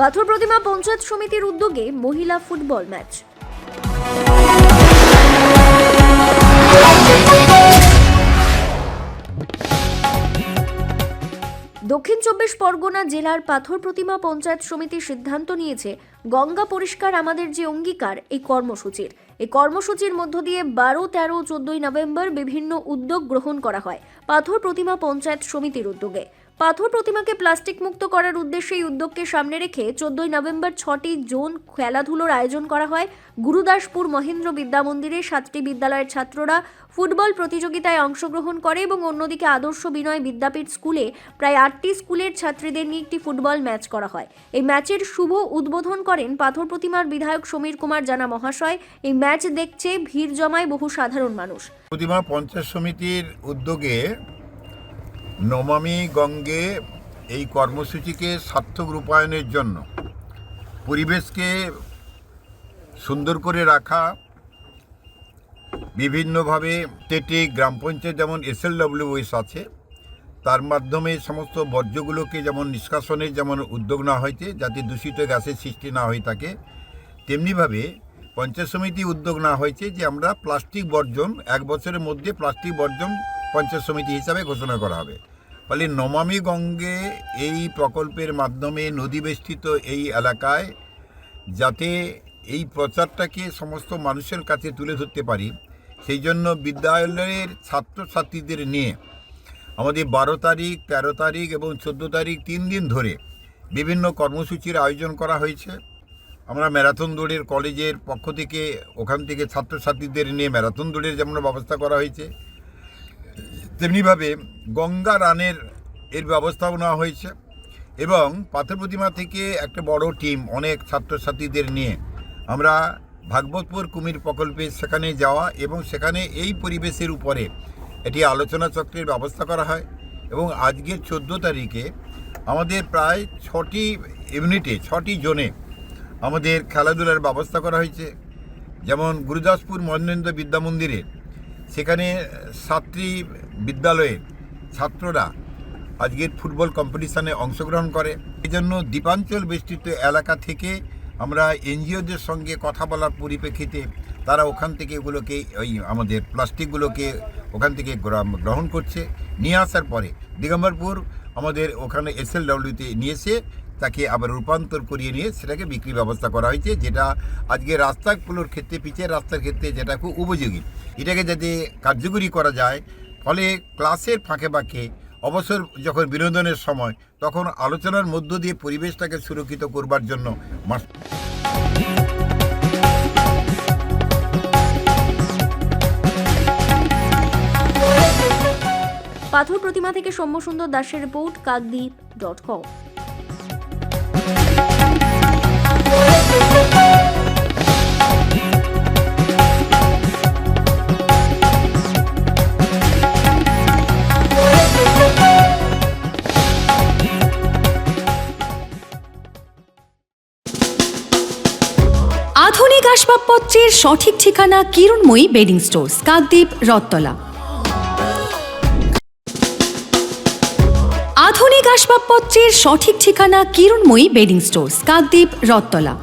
পাথর প্রতিমা পঞ্চায়েত সমিতির উদ্যোগে মহিলা ফুটবল ম্যাচ। দক্ষিণ চব্বিশ পরগনা জেলার পাথর প্রতিমা পঞ্চায়েত সমিতি সিদ্ধান্ত নিয়েছে, গঙ্গা পরিষ্কার আমাদের যে অঙ্গীকার, এই কর্মসূচির। এই কর্মসূচির মধ্য দিয়ে বারো, তেরো, চোদ্দই নভেম্বর বিভিন্ন উদ্যোগ গ্রহণ করা হয় পাথর প্রতিমা পঞ্চায়েত সমিতির উদ্যোগে। পাথর প্রতিমাকে প্লাস্টিক মুক্ত করার উদ্দেশ্যে এই উদ্যোগকে সামনে রেখে চোদ্দই নভেম্বর ছটি জোন খেলাধুলোর আয়োজন করা হয়। গুরুদাসপুর মহেন্দ্র বিদ্যা মন্দিরে সাতটি বিদ্যালয়ের ছাত্ররা ফুটবল প্রতিযোগিতায় অংশগ্রহণ করে এবং অন্যদিকে আদর্শ বিনয় বিদ্যাপীঠ স্কুলে প্রায় আটটি স্কুলের ছাত্রীদের নিয়ে একটি ফুটবল ম্যাচ করা হয়। এই ম্যাচের শুভ উদ্বোধন করেন পাথর প্রতিমার বিধায়ক সমীর কুমার জানা মহাশয়। এই ম্যাচ দেখছে ভিড় জমায় বহু সাধারণ মানুষ। প্রতিমা পঞ্চায়েত সমিতির উদ্যোগে নমামি গঙ্গে এই কর্মসূচিকে সার্থক রূপায়ণের জন্য, পরিবেশকে সুন্দর করে রাখা, বিভিন্নভাবে স্টেটে গ্রাম পঞ্চায়েত যেমন এসএলডব্লিউএস আছে, তার মাধ্যমে সমস্ত বর্জ্যগুলোকে যেমন নিষ্কাশনের যেমন উদ্যোগ না হয়েছে, যাতে দূষিত গ্যাসের সৃষ্টি না হয়ে থাকে, তেমনিভাবে পঞ্চায়েত সমিতি উদ্যোগ না হয়েছে যে আমরা প্লাস্টিক বর্জন, এক বছরের মধ্যে প্লাস্টিক বর্জন পঞ্চায়েত সমিতি হিসাবে ঘোষণা করা হবে। ফলে নমামি গঙ্গে এই প্রকল্পের মাধ্যমে নদী বেষ্টিত এই এলাকায় যাতে এই প্রচারটাকে সমস্ত মানুষের কাছে তুলে ধরতে পারি। সেই জন্য বিদ্যালয়ের ছাত্রছাত্রীদের নিয়ে আমাদের বারো তারিখ, তেরো তারিখ এবং চোদ্দ তারিখ তিন দিন ধরে বিভিন্ন কর্মসূচির আয়োজন করা হয়েছে। আমরা ম্যারাথন দৌড়ের কলেজের পক্ষ থেকে ওখান থেকে ছাত্রছাত্রীদের নিয়ে ম্যারাথন দৌড়ের যেমন ব্যবস্থা করা হয়েছে তেমনিভাবে গঙ্গা রানের এর ব্যবস্থাও নেওয়া হয়েছে এবং পাথর প্রতিমা থেকে একটা বড় টিম, অনেক ছাত্রছাত্রীদের নিয়ে আমরা ভাগবতপুর কুমির প্রকল্পে সেখানে যাওয়া এবং সেখানে এই পরিবেশের উপরে এটি আলোচনা চক্রের ব্যবস্থা করা হয় এবং আজকের চোদ্দ তারিখে আমাদের প্রায় ছটি ইউনিটে, ছটি জোনে আমাদের খেলাধুলার ব্যবস্থা করা হয়েছে। যেমন গুরুদাসপুর মহেন্দ্র বিদ্যা মন্দিরে সেখানে সাতটি বিদ্যালয়ের ছাত্ররা আজকের ফুটবল কম্পিটিশানে অংশগ্রহণ করে। এই জন্য দ্বীপাঞ্চল বেষ্টিত এলাকা থেকে আমরা এনজিওদের সঙ্গে কথা বলার পরিপ্রেক্ষিতে তারা ওখান থেকে এগুলোকে, ওই আমাদের প্লাস্টিকগুলোকে ওখান থেকে গ্রহণ করছে। নিয়ে আসার পরে দিগম্বরপুর আমাদের ওখানে এস এল এসএলডব্লিউতে নিয়ে এসে তাকে আবার রূপান্তর করিয়ে নিয়ে সেটাকে বিক্রি ব্যবস্থা করা হয়েছে, যেটা আজকে রাস্তাগুলোর ক্ষেত্রে পিচের রাস্তার ক্ষেত্রে যেটা খুব উপযোগী। এটাকে যাতে কার্যকরী করা যায়, ফলে ক্লাসের ফাঁকে ফাঁকে অবসর যখন বিনোদনের সময়, তখন আলোচনার মধ্য দিয়ে পরিবেশটাকে সুরক্ষিত করবার জন্য পাথর প্রতিমা থেকে সৌম্যসুন্দর দাসের রিপোর্ট, কাকদ্বীপ ডট কম আধুনিক আসবাবপত্রের সঠিক ঠিকানা কিরণময়ী বেডিং স্টোর্স কাকদ্বীপ রত্তলা আধুনিক আসবাবপত্রের সঠিক ঠিকানা কিরণময়ী বেডিং স্টোর্স কাকদ্বীপ রত্তলা